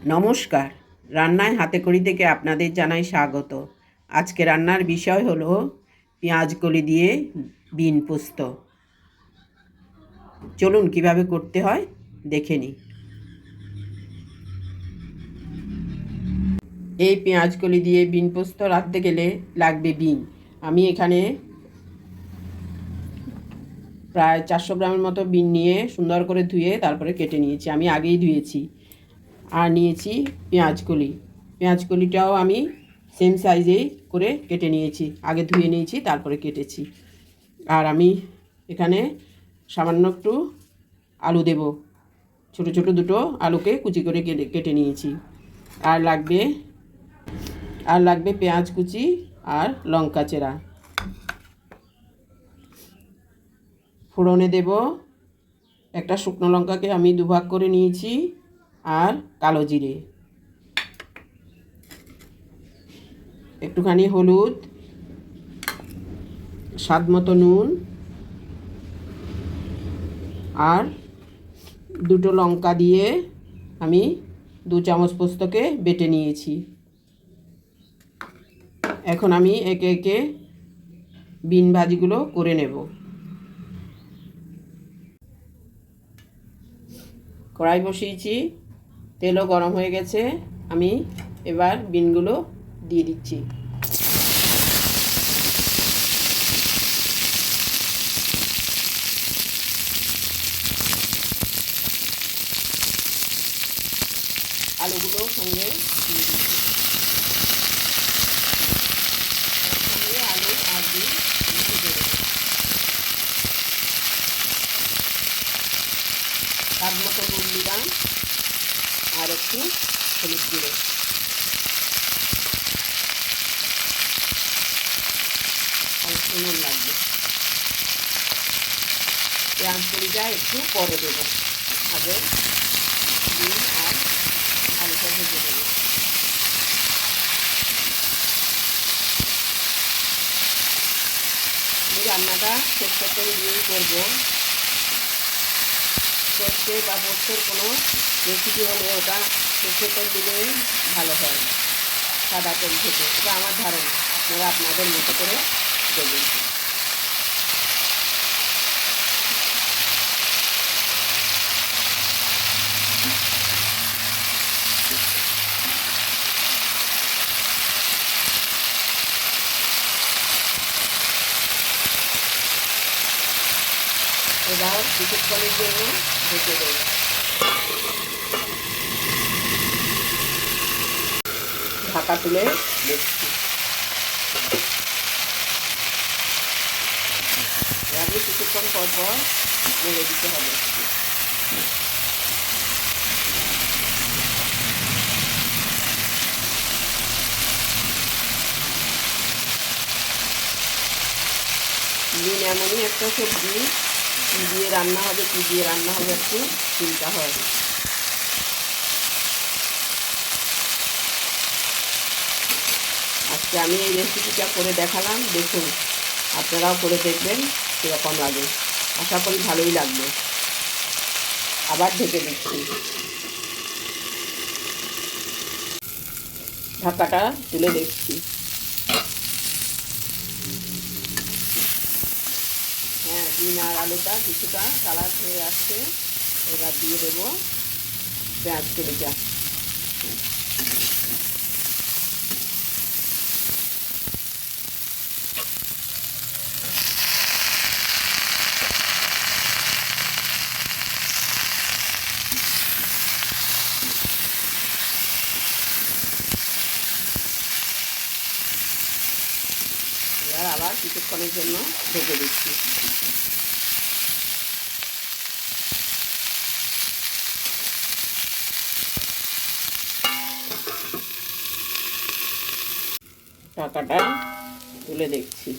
নমস্কার। রান্নায় হাতে করি থেকে আপনাদের জানাই স্বাগত। আজকে রান্নার বিষয় হলো কলি দিয়ে বিন পোস্ত। চলুন কীভাবে করতে হয় দেখে নিই। এই কলি দিয়ে বিন পোস্ত রাখতে গেলে লাগবে বিন। আমি এখানে প্রায় চারশো গ্রামের মতো বিন নিয়ে সুন্দর করে ধুয়ে তারপরে কেটে নিয়েছি। আমি আগেই ধুয়েছি। আর নিয়েছি পেঁয়াজ কলি। পেঁয়াজ কলিটাও আমি সেম সাইজেই করে কেটে নিয়েছি। আগে ধুয়ে নিয়েছি, তারপরে কেটেছি। আর আমি এখানে সামান্য একটু আলু দেব। ছোট ছোট দুটো আলুকে কুচি করে কেটে কেটে নিয়েছি। আর লাগবে আর লাগবে পেঁয়াজ কুচি আর লঙ্কা চেরা। ফোড়নে দেব। একটা শুকনো লঙ্কাকে আমি দুভাগ করে নিয়েছি। আর কালো জিরে। একটুখানি হলুদ, স্বাদ মতো নুন আর দুটো লঙ্কা দিয়ে আমি দু চামচ পোস্তকে বেটে নিয়েছি। এখন আমি একে একে বিন ভাজিগুলো করে নেব। কড়াই বসিয়েছি। তেলও গরম হয়ে গেছে। আমি এবার বিনগুলো দিয়ে দিচ্ছি। আলুগুলো সঙ্গে দিয়ে দিচ্ছি সঙ্গে আলু আর দিন আমি ভেজে দেবো তার মতো নুন দিলাম একটু হলুদ গুঁড়ো। লাগবে। পেঁয়াজ একটু পরে দেবো। আগে ডিম আর আলুটা ভেজে দেবো রান্নাটা তেল দিয়েই করব। সর্ষে বা বসের কোনো রেসিপি হলে ওটা সর্ষের তেল দিলেই ভালো হয় সাদা তেল থেকে। এটা আমার ধারণা। আপনারা আপনাদের মতো করে দেবেন। এবার কিছুক্ষণের জন্য ঢেকে দেবো। ঢাকা তুলে দেখছি। এভাবে কিছুক্ষণ পর পর নেড়ে দিতে হবে। দিন এমনই একটা সবজি। কী দিয়ে রান্না হবে, কী দিয়ে রান্না হবে একটু চিন্তা হয়। আজকে আমি এই রেসিপিটা করে দেখালাম, দেখুন, আপনারাও করে দেখবেন কীরকম লাগে। আশা করি ভালোই লাগবে। আবার ঢেকে দিচ্ছি। ঢাকাটা তুলে দেখছি হ্যাঁ ডিম আর আলুটা কিছুটা কালার হয়ে আসছে এবার দিয়ে দেবো পেঁয়াজ কলিটা এবার আবার কিছুক্ষণের জন্য ঢেকে দিচ্ছি। টাকাটা তুলে দেখছি।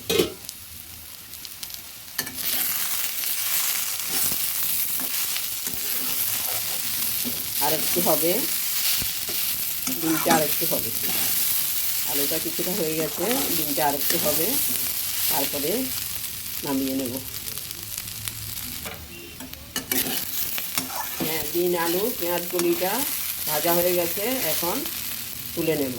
আর একটু হবে, ডিমটা আর একটু হবে। আলুটা কিছুটা হয়ে গেছে, ডিমটা আর একটু হবে। তারপরে নামিয়ে নেব। হ্যাঁ দিন আলু, পেঁয়াজ, কলিটা ভাজা হয়ে গেছে, এখন তুলে নেব।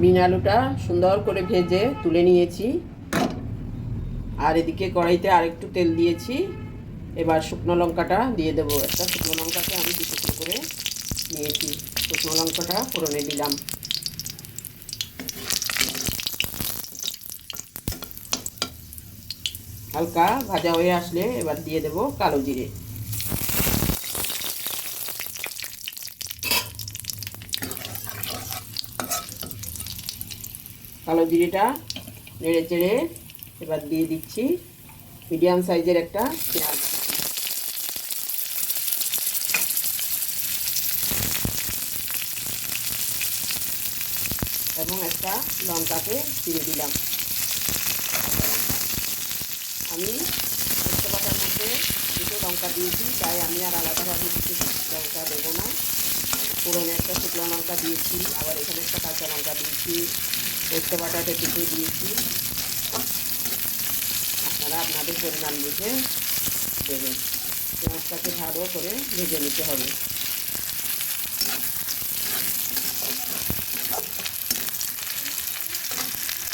বিন, আলুটা সুন্দর করে ভেজে তুলে নিয়েছি। আর এদিকে কড়াইতে আরেকটু তেল দিয়েছি। এবার শুকনো লঙ্কাটা দিয়ে দেবো। একটা শুকনো লঙ্কাকে আমি দু টুকরো করে নিয়েছি। শুকনো লঙ্কাটা ফোড়নে দিলাম। হালকা ভাজা হয়ে আসলে এবার দিয়ে দেবো কালো জিরে। কালো জিরেটা নেড়ে চেড়ে এবার দিয়ে দিচ্ছি মিডিয়াম সাইজের একটা পেঁয়াজ। এবং একটা লঙ্কাকে চিড়ে দিলাম। আমি পোস্ত পাতার মধ্যে দুটো লঙ্কা দিয়েছি, তাই আমি আর আলাদাভাবে কিছু লঙ্কা দেবো না। পুরনো একটা শুকনো লঙ্কা দিয়েছি, আবার এখানে একটা কাঁচা লঙ্কা দিয়েছি। পোস্ত বাটাতে দুটো দিয়েছি। আপনারা আপনাদের পরিমাণ বুঝে দেবেন। পেঁয়াজটাকে ভালো করে ভেজে নিতে হবে।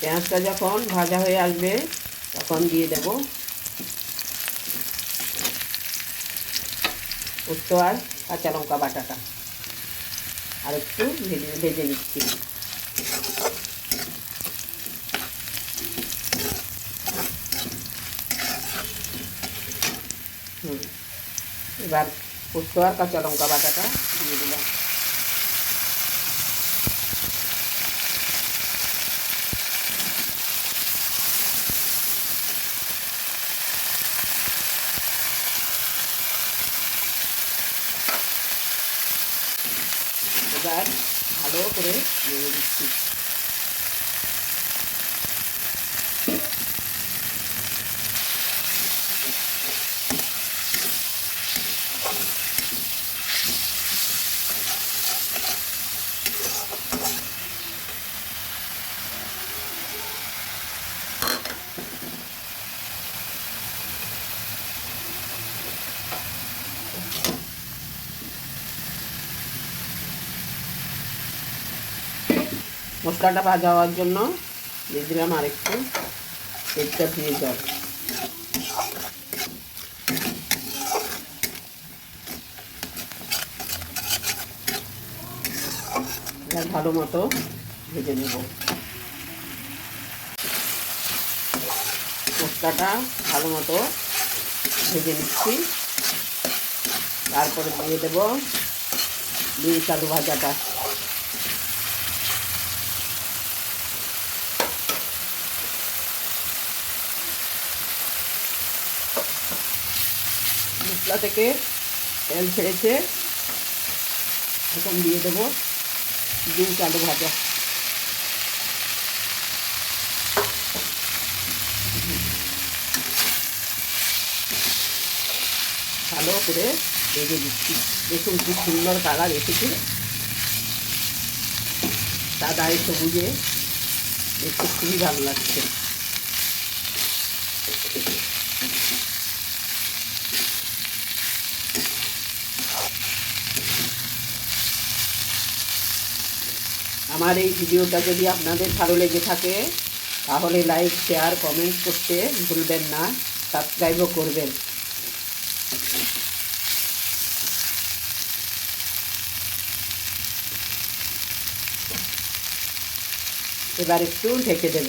পেঁয়াজটা যখন ভাজা হয়ে আসবে, তখন দিয়ে দেব পোস্ত আর কাঁচা লঙ্কা বাটাটা। আর একটু ভেজে ভেজে নিচ্ছি। এবার পোস্ত আর কাঁচা লঙ্কা বাটাটা দিয়ে দিলাম। এবার ভালো করে নেড়ে দিচ্ছি। মশলাটা ভাজা হওয়ার জন্য দিয়ে দিলাম আরেকটু তেলটা দিয়ে জল ভালো মতো ভেজে নেব। মশলাটা ভালো মতো ভেজে নিচ্ছি। তারপরে দিয়ে দেব বিনস আলু ভাজাটা। মশলা থেকে তেল ছেড়েছে। এখন দিয়ে দেবো বিনস আলু ভাজা। ভালো করে ভেজে দিচ্ছি দেখুন খুব সুন্দর কালার এসেছে। সাদায় সবুজে, দেখতে খুবই ভালো লাগছে। আমার এই ভিডিওটা যদি আপনাদের ভালো লেগে থাকে, তাহলে লাইক শেয়ার কমেন্ট করতে ভুলবেন না সাবস্ক্রাইবও করবেন। এবার একটু ঢেকে দেব।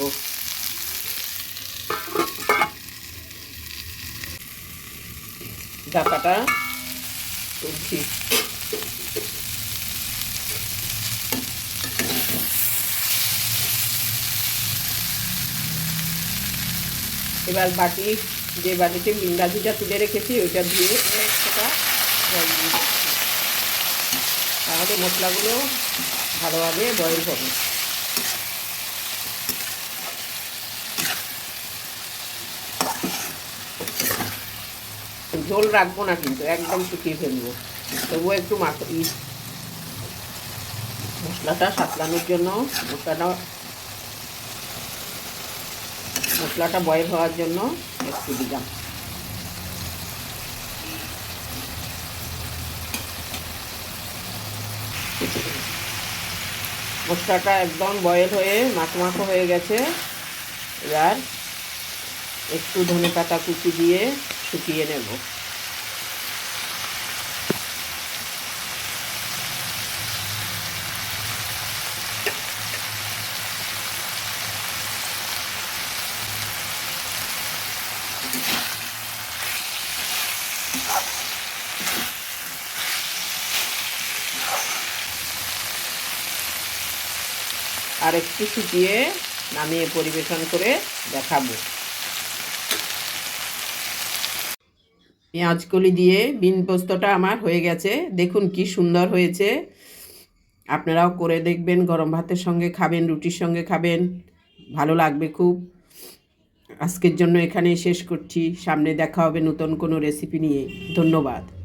ঢাকাটা তুলছি। এবার বাটি, যে বাটিতে ইংরাজিটা তুলে রেখেছি, ওইটা দিয়ে সেটা জল দিয়ে। তাহলে মশলাগুলো ভালোভাবে বয়েল হবে। ঝোল রাখব না কিন্তু, একদম শুকিয়ে ফেলব। তবুও একটু মাখ। মশলাটা সাতলানোর জন্য, মশলাটা মশলাটা বয়েল হওয়ার জন্য একটু দিলাম। মশলাটা একদম বয়েল হয়ে মাখো হয়ে গেছে। এবার একটু ধনে পাতা কুচি দিয়ে শুকিয়ে নেব। আর একটু শুকিয়ে নামিয়ে পরিবেশন করে দেখাবো। পেঁয়াজকলি দিয়ে বিন পোস্তটা আমার হয়ে গেছে। দেখুন কি সুন্দর হয়েছে। আপনারাও করে দেখবেন, গরম ভাতের সঙ্গে খাবেন, রুটির সঙ্গে খাবেন। ভালো লাগবে খুব। আজকের জন্য এখানেই শেষ করছি। সামনে দেখা হবে নতুন কোনো রেসিপি নিয়ে। ধন্যবাদ।